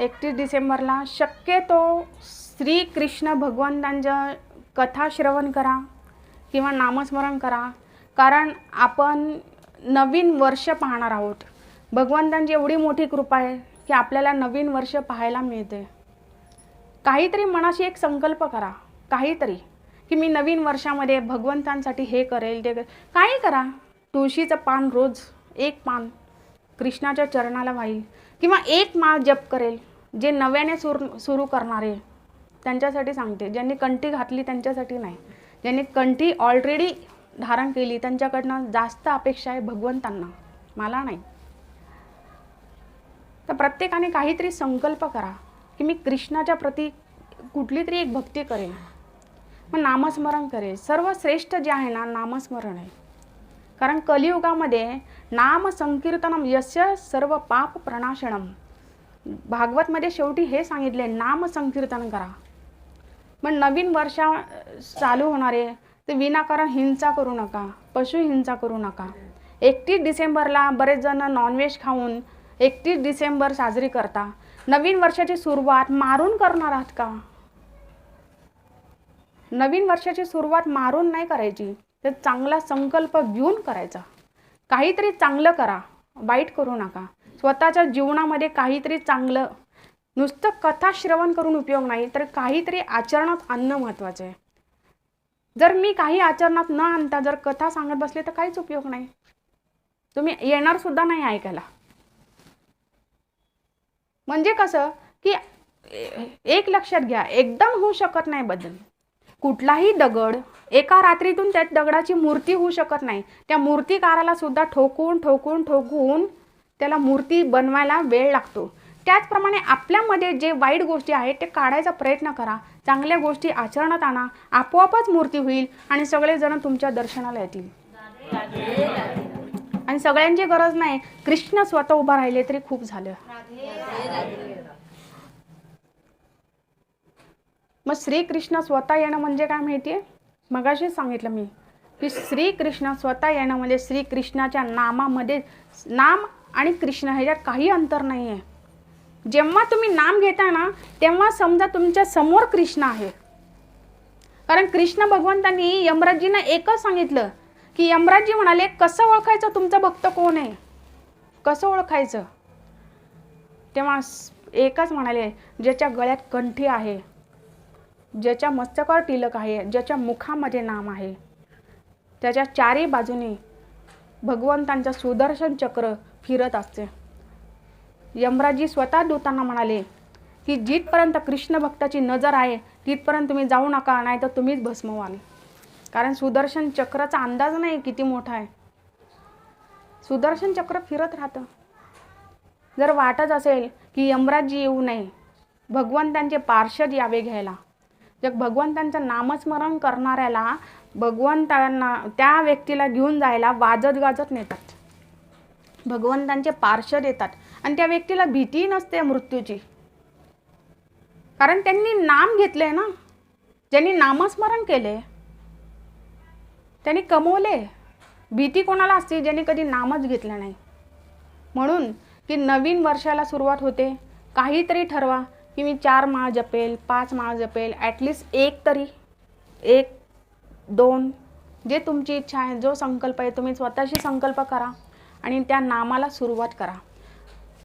एकतीस डिसेंबरला शक्यतो श्रीकृष्ण भगवंतांच्या कथा श्रवण करा किंवा नामस्मरण करा. कारण आपण नवीन वर्ष पाहणार आहोत. भगवंतांची एवढी मोठी कृपा आहे की आपल्याला नवीन वर्ष पाहायला मिळते. काहीतरी मनाशी एक संकल्प करा. काहीतरी की मी नवीन वर्षामध्ये भगवंतांसाठी हे करेल ते करेल. काही करा. तुळशीचं पान रोज एक पान कृष्णाच्या चरणाला वाहील किंवा एक माळ जप करेल. जे नव्याने सुरू सुरू करणारे त्यांच्यासाठी सांगते. ज्यांनी कंठी घातली त्यांच्यासाठी नाही. ज्यांनी कंठी ऑलरेडी धारण केली त्यांच्याकडनं जास्त अपेक्षा आहे भगवंतांना. मला नाही. तर प्रत्येकाने काहीतरी संकल्प करा की मी कृष्णाच्या प्रती कुठली तरी एक भक्ती करेन. मग नामस्मरण करेल सर्वश्रेष्ठ जे आहे ना नामस्मरण आहे. कारण कलियुगामध्ये नाम संकीर्तनम यस्य सर्व पाप प्रणाशनम. भागवतमध्ये शेवटी हे सांगितले नाम संकीर्तन करा. पण नवीन वर्षा चालू होणारे ते विनाकारण हिंसा करू नका पशु हिंसा करू नका. एकतीस डिसेंबरला बरेच जण नॉनव्हेज खाऊन एकतीस डिसेंबर साजरी करता. नवीन वर्षाची सुरुवात मारून करणार आहात का? नवीन वर्षाची सुरुवात मारून नाही करायची तर चांगला संकल्प घेऊन करायचा. काहीतरी चांगलं करा. वाईट करू नका. स्वतःच्या जीवनामध्ये काहीतरी चांगलं नुसतं कथा श्रवण करून उपयोग नाही तर काहीतरी आचरणात आणणं महत्त्वाचं आहे. जर मी काही आचरणात न आणता जर कथा सांगत बसले तर काहीच उपयोग नाही. तुम्ही येणार सुद्धा नाही ऐकायला. म्हणजे कसं की एक लक्षात घ्या एकदम होऊ शकत नाही बदल. कुठलाही दगड एका रात्रीतून त्या दगडाची मूर्ती होऊ शकत नाही. त्या मूर्तीकाराला सुद्धा ठोकून ठोकून ठोकून त्याला मूर्ती बनवायला वेळ लागतो. त्याचप्रमाणे आपल्यामध्ये जे वाईट गोष्टी आहेत ते काढायचा प्रयत्न करा. चांगल्या गोष्टी आचरणात आणा. आपोआपच मूर्ती होईल आणि सगळेजण तुमच्या दर्शनाला येतील. आणि सगळ्यांची गरज नाही. कृष्ण स्वतः उभा राहिले तरी खूप झालं. मग श्रीकृष्ण स्वतः येणं म्हणजे काय माहिती आहे मगाशीच सांगितलं मी की श्रीकृष्ण स्वतः येणं म्हणजे श्रीकृष्णाच्या नामामध्ये नाम आणि कृष्ण ह्याच्यात काही अंतर नाही आहे जेव्हा तुम्ही नाम घेता ना तेव्हा समजा तुमच्यासमोर कृष्ण आहे. कारण कृष्ण भगवंतांनी यमराजजींना एकच सांगितलं की यमराजजी म्हणाले कसं ओळखायचं तुमचा भक्त कोण आहे? कसं ओळखायचं? तेव्हा एकच म्हणाले ज्याच्या गळ्यात कंठी आहे ज्याच्या मस्तकावर टिलक आहे ज्याच्या मुखामध्ये नाम आहे. त्याच्या चारी बाजूने भगवंतांचं सुदर्शन चक्र फिरत असते. यमराजी स्वतः दूतांना म्हणाले की जिथपर्यंत कृष्ण भक्ताची नजर आहे तिथपर्यंत तुम्ही जाऊ नका नाही तर तुम्हीच भस्म व्हाल कारण सुदर्शन चक्राचा अंदाज नाही किती मोठा आहे. सुदर्शन चक्र फिरत राहतं. जर वाटत असेल की यमराजी येऊ नये भगवंतांचे पार्षद यावे घ्यायला. जग भगवंतांचं नामस्मरण करणाऱ्याला भगवंतांना त्या व्यक्तीला घेऊन जायला वाजत गाजत नेतात. भगवंतांचे पार्षद येतात आणि त्या व्यक्तीला भीती नसते मृत्यूची. कारण त्यांनी नाम घेतले ना. ज्यांनी नामस्मरण केले त्यांनी कमवले. भीती कोणाला असते ज्यांनी कधी नामच घेतलं नाही. म्हणून की नवीन वर्षाला सुरुवात होते. काहीतरी ठरवा. की मी चार माळ जपेल पाच माळ जपेल ॲटलिस्ट एक तरी एक दोन जे तुमची इच्छा आहे जो संकल्प आहे तुम्ही स्वतःशी संकल्प करा आणि त्या नामाला सुरुवात करा.